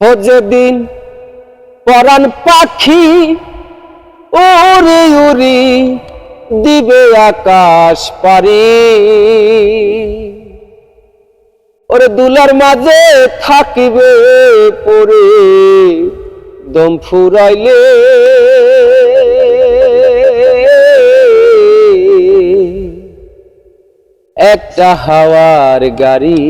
ও যেদিন পরাণ পাখি উড়ি উড়ি দিবে আকাশ পারি। ওরে দুলার মাঝে থাকিবে পরে, দম ফুরাইলে। একটা হাওয়ার গাড়ি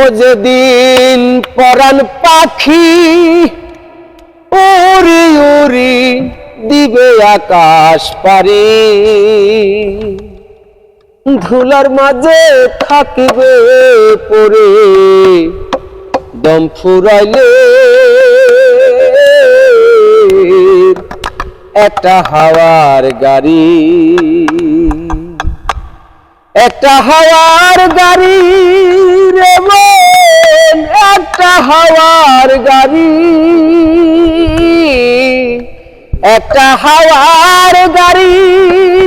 ও যেদিন পরাণ পাখি উড়ি উড়ি দিবে আকাশ পারে। ধুলার মাঝে থাকিবে পরে, দম ফুরাইলে একটা হাওয়ার গাড়ি। একটা হাওয়ার গাড়ি একটা হাওয়ার গাড়ি, একটা হাওয়ার গাড়ি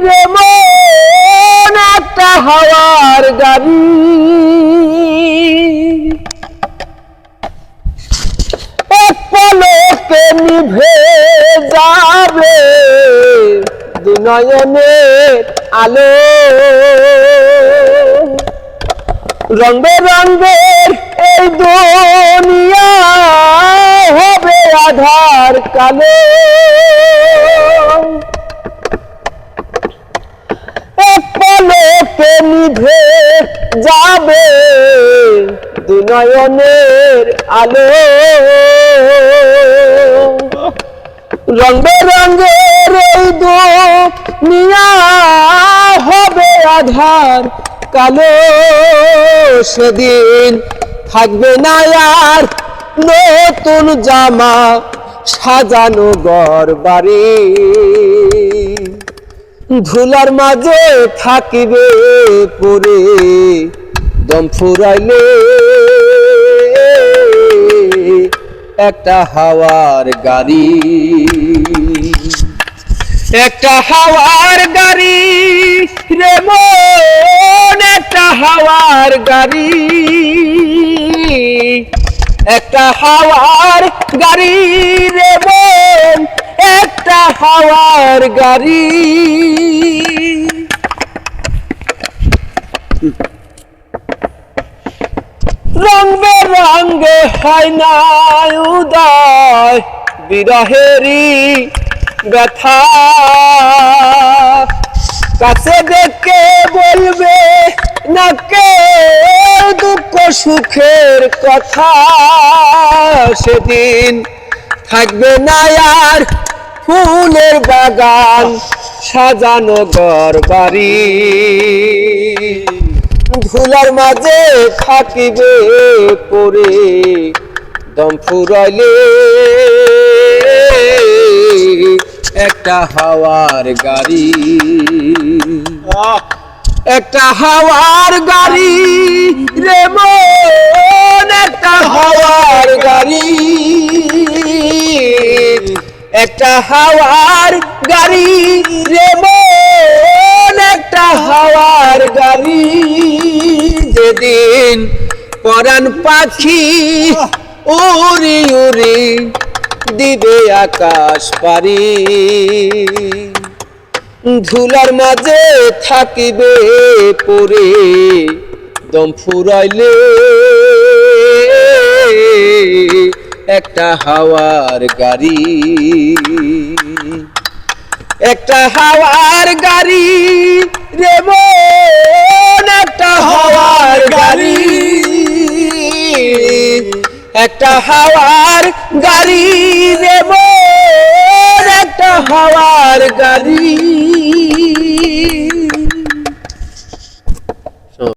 রে মন, একটা হাওয়ার গাড়ি। এক পলকে নিভে যাবে দুনয়নের আলো। রং বেরঙ্গের এই দুনিয়া হবে আধার কালো। পলকে নিভে যাবে দুনয়নের আলো। রং বেরঙ্গের এই দুনিয়া হবে আধার কালো। সেদিন থাকবে না আর নতুন জামা সাজানো ঘর বাড়ি ধুলার মাঝে থাকিবে পরে দম ফুরাইলে। একটা হাওয়ার গাড়ি। একটা হাওয়ার গাড়ি রে মন, একটা হাওয়ার গাড়ি। একটা হাওয়ার গাড়ি রে মন একটা হাওয়ার গাড়ি। রং বেরঙ্গে হয় না উদয় বিরহেরি ব্যথা। কাছে দেখে বলবে না কে দুঃখ সুখের কথা সেদিন থাকবে না আর ফুলের বাগান সাজানো ঘর বাড়ি। ধুলার মাঝে থাকিবে পরে দম ফুরাইলে একটা হাওয়ার গাড়ি। একটা হাওয়ার গাড়ি রে হাওয়ার গাড়ি রে মন একটা হাওয়ার গাড়ি। যেদিন পরাণ পাখি উড়ি উড়ি দিবে আকাশ পারি। ধুলার মাঝে থাকিবে পরে, দম ফুরাইলে। একটা হাওয়ার গাড়ি। একটা হাওয়ার গাড়ি, রে একটা হাওয়ার গাড়ি। একটা হাওয়ার গাড়ি, রে একটা হাওয়ার গাড়ি।